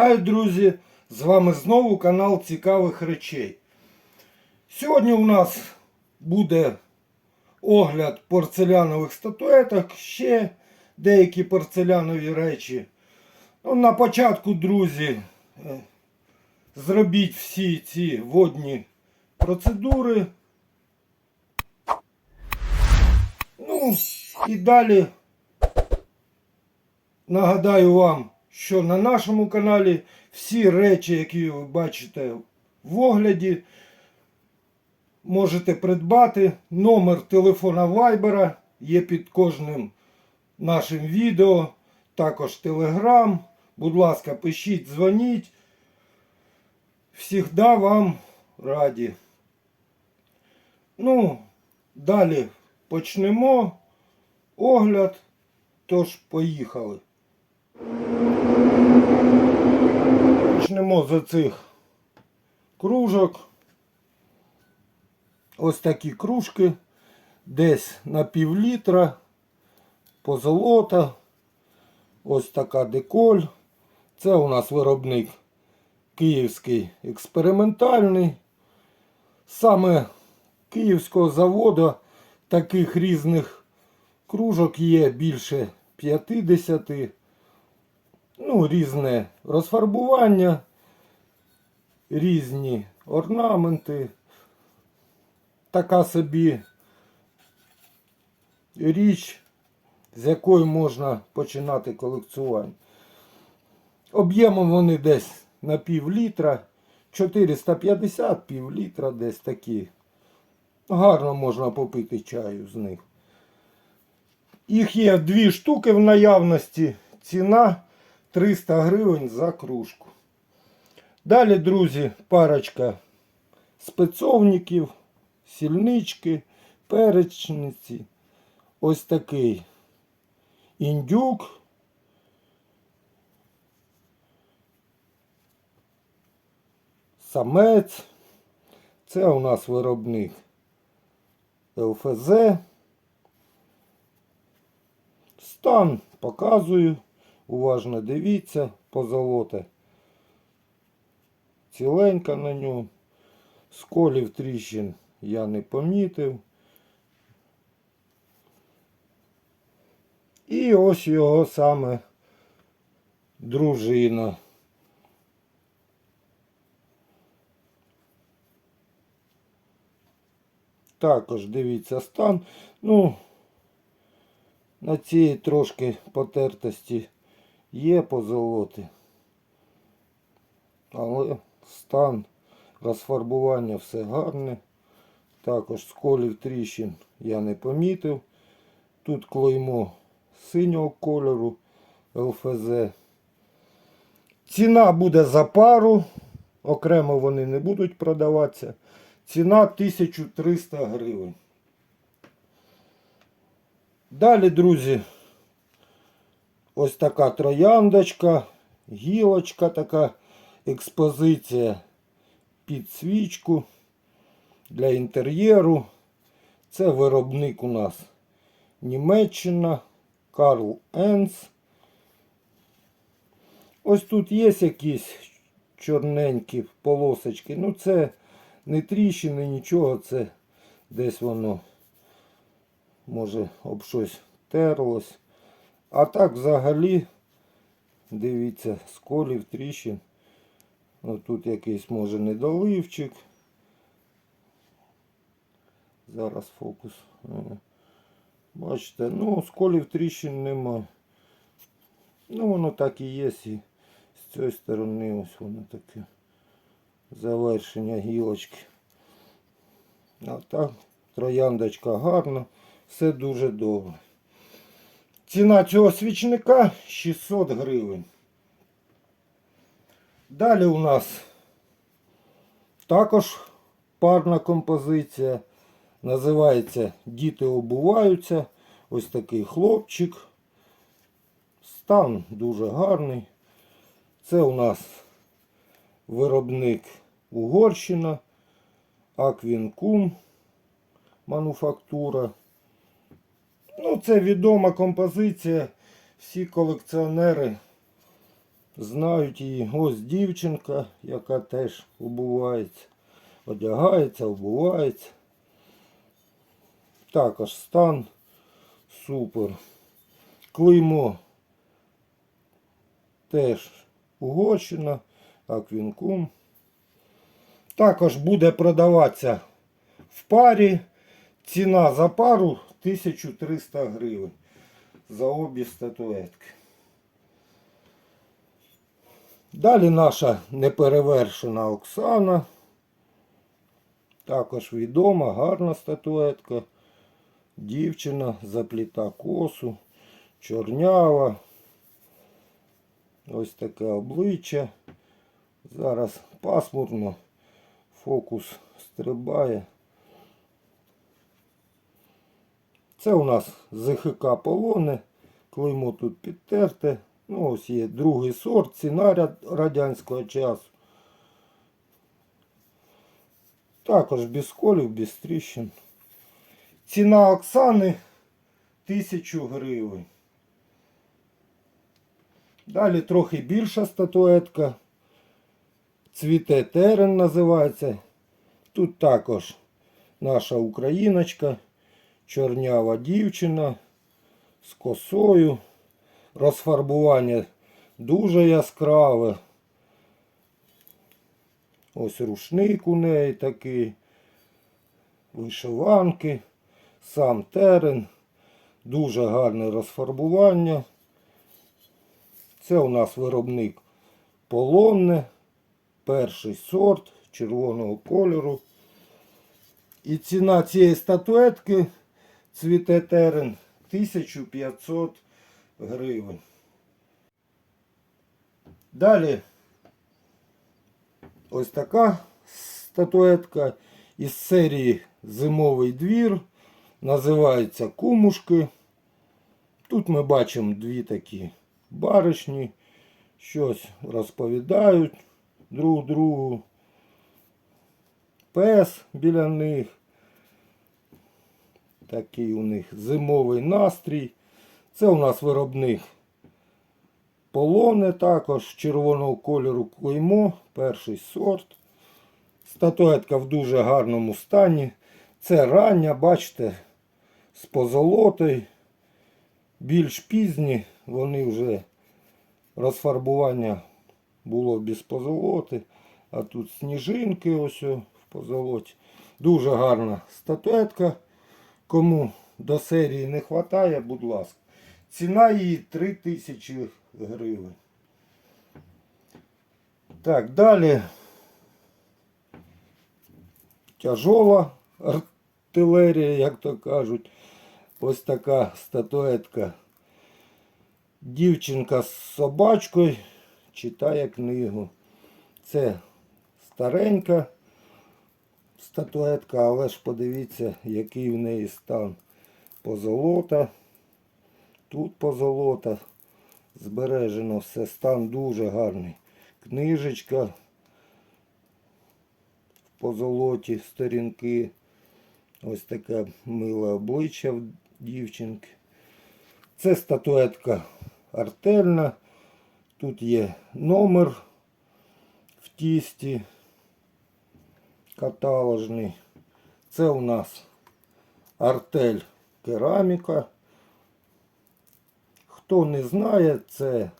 Вітаю, друзі! З вами знову канал Цікавих речей. Сьогодні у нас буде огляд порцелянових статуеток, ще деякі порцелянові речі. Ну, на початку, друзі, е, зробіть всі ці водні процедури. Ну, і далі Нагадаю вам, що на нашому каналі всі речі, які ви бачите в огляді, можете придбати. Номер телефона Viber є під кожним нашим відео, також Telegram. Будь ласка, пишіть, дзвоніть. Всігда вам раді. Ну, далі почнемо огляд. Тож, поїхали. Почнемо з цих кружок. Ось такі кружки. Десь на пів літра. Позолота. Ось така деколь. Це у нас виробник київський експериментальний. Саме київського заводу таких різних кружок є більше 50 ну, різне розфарбування, різні орнаменти. Така собі річ, з якої можна починати колекціювання. Об'ємом вони десь на пів літра, 450 пів літра десь такі. Гарно можна попити чаю з них. Їх є дві штуки в наявності. Ціна 300 гривень за кружку. Далі, друзі, парочка спецовників, сільнички, перечниці. Ось такий індюк. Самець. Це у нас виробник ЛФЗ. Стан показую. Уважно дивіться, позолота. Ціленька на ньому. Сколів тріщин я не помітив. І ось його саме дружина. Також дивіться стан. Ну, на цій трошки потертості є позолоти. Але стан розфарбування все гарне. Також сколів тріщин я не помітив. Тут клеймо синього кольору ЛФЗ. Ціна буде за пару. Окремо вони не будуть продаватися. Ціна 1300 гривень. Далі, друзі, ось така трояндочка, гілочка така, експозиція під свічку для інтер'єру. Це виробник у нас Німеччина, Карл Енс. Ось тут є якісь чорненькі полосочки. Ну це не тріщини, нічого, це десь воно може об щось терлось. А так взагалі, дивіться, сколів, тріщин. Ось тут якийсь може недоливчик. Зараз фокус. Е, Бачите, ну, сколів тріщин нема. Ну, воно так і є. І з цієї сторони ось воно таке завершення гілочки. А так, трояндочка гарна, все дуже добре. Ціна цього свічника 600 гривень. Далі у нас також парна композиція. Називається Діти обуваються. Ось такий хлопчик. Стан дуже гарний. Це у нас виробник Угорщина, Аквінкум мануфактура. Ну, це відома композиція. Всі колекціонери знають її. Ось дівчинка, яка теж обувається. Одягається, обувається. Також стан супер. Клеймо теж Угорщина, Аквінкум. Також буде продаватися в парі. Ціна за пару 1300 гривень за обі статуетки. Далі наша неперевершена Оксана. Також відома, гарна статуетка. Дівчина запліта косу, чорнява. Ось таке обличчя. Зараз пасмурно. Фокус стрибає. Це у нас ЗХК полони. Клеймо тут підтерте. Ну, ось є другий сорт, ціна радянського часу. Також без колів, без тріщин. Ціна Оксани 1000 гривень. Далі трохи більша статуетка. Цвіте терен називається. Тут також наша україночка, чорнява дівчина з косою. Розфарбування дуже яскраве. Ось рушник у неї такий. Вишиванки, сам терен. Дуже гарне розфарбування. Це у нас виробник полонне, перший сорт червоного кольору. І ціна цієї статуетки цвіте терен 1500 гривень. Далі ось така статуетка із серії Зимовий двір. Називається Кумушки. Тут ми бачимо дві такі баришні, щось розповідають друг другу. Пес біля них. Такий у них зимовий настрій. Це у нас виробник полоне також червоного кольору клеймо, перший сорт. Статуетка в дуже гарному стані. Це рання, бачите, з позолотою. Більш пізні, вони вже розфарбування було без позолоти. А тут сніжинки ось в позолоті. Дуже гарна статуетка. Кому до серії не вистачає, будь ласка. Ціна її 3000 гривень. Так, далі. Тяжола артилерія, як то кажуть. Ось така статуетка. Дівчинка з собачкою читає книгу. Це старенька статуетка, але ж подивіться, який в неї стан позолота. Тут позолота. Збережено все, стан дуже гарний. Книжечка в позолоті сторінки. Ось таке миле обличчя в дівчинки. Це статуетка артельна. Тут є номер в тісті каталожний. Це у нас артель кераміка. Хто не знає, це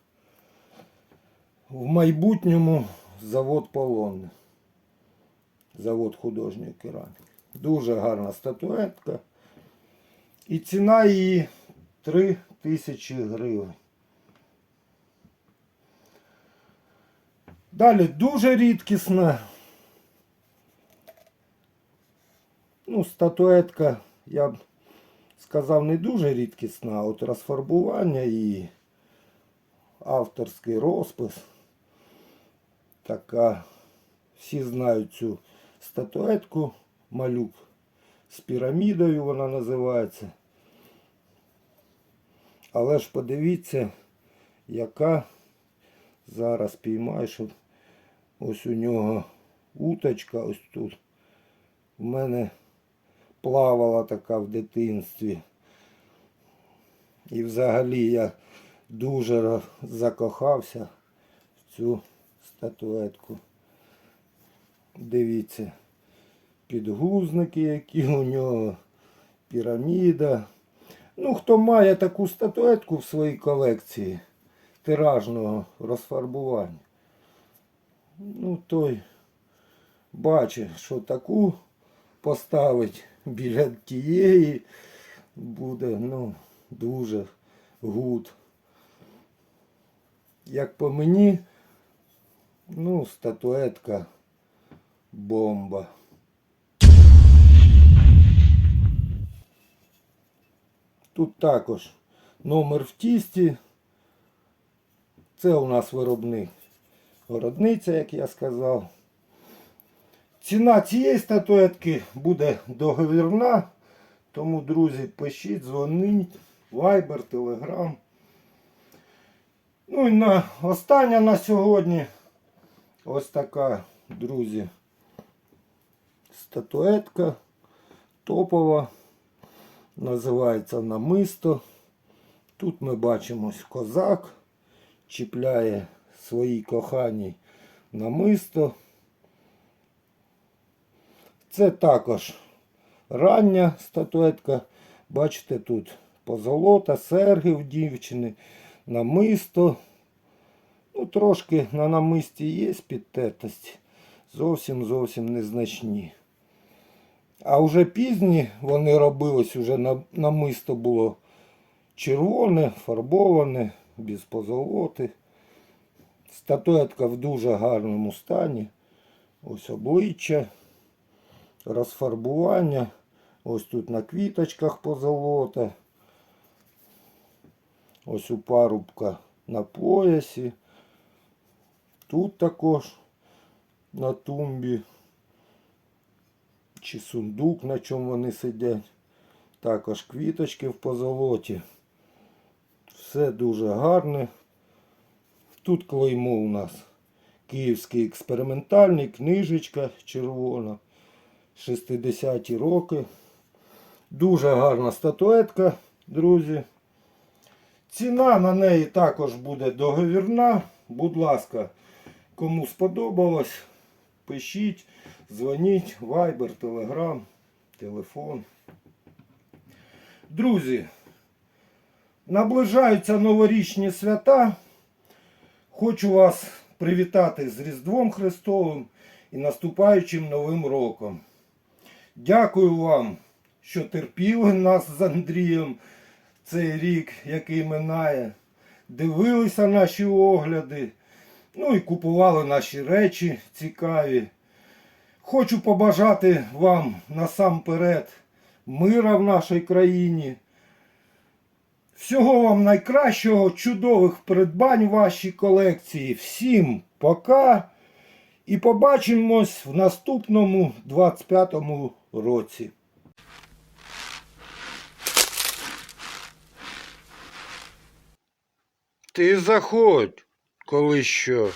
в майбутньому завод полонне. Завод художньої кераміки. Дуже гарна статуетка. І ціна її 3 тисячі гривень. Далі дуже рідкісна. Ну, статуетка, я б сказав, не дуже рідкісна, от розфарбування і авторський розпис. Така, всі знають цю статуетку, малюк з пірамідою вона називається. Але ж подивіться, яка зараз піймаю, щоб ось у нього уточка ось тут. У мене плавала така в дитинстві. І взагалі я дуже закохався цю статуетку. Дивіться, підгузники, які у нього, піраміда. Ну, хто має таку статуетку в своїй колекції тиражного розфарбування, ну той бачить, що таку поставить біля тієї буде ну, дуже гуд. Як по мені, ну, статуетка бомба. Тут також номер в тісті. Це у нас виробник городниця, як я сказав. Ціна цієї статуетки буде договірна. Тому, друзі, пишіть, дзвоніть, Viber, Telegram. Ну і на остання на сьогодні ось така, друзі, статуетка топова. Називається намисто. Тут ми бачимо козак чіпляє своїй коханій намисто. Це також рання статуетка. Бачите, тут позолота, серги в дівчини, намисто. Ну, трошки на намисті є підтертості. Зовсім зовсім незначні. А вже пізні вони робились, на, намисто було червоне, фарбоване, без позолоти. Статуетка в дуже гарному стані. Ось обличчя, розфарбування. Ось тут на квіточках позолота. Ось у парубка на поясі. Тут також на тумбі. Чи сундук, на чому вони сидять. Також квіточки в позолоті. Все дуже гарне. Тут клеймо у нас київський експериментальний, книжечка червона. 60-ті роки. Дуже гарна статуетка, друзі. Ціна на неї також буде договірна. Будь ласка, кому сподобалось, пишіть, дзвоніть, Viber, Telegram, телефон. Друзі, наближаються новорічні свята. Хочу вас привітати з Різдвом Христовим і наступаючим Новим роком. Дякую вам, що терпіли нас з Андрієм цей рік, який минає. Дивилися наші огляди. Ну і купували наші речі цікаві. Хочу побажати вам насамперед мира в нашій країні. Всього вам найкращого, чудових придбань в вашій колекції. Всім пока. І побачимось в наступному 25-му році. Ти заходь, коли що.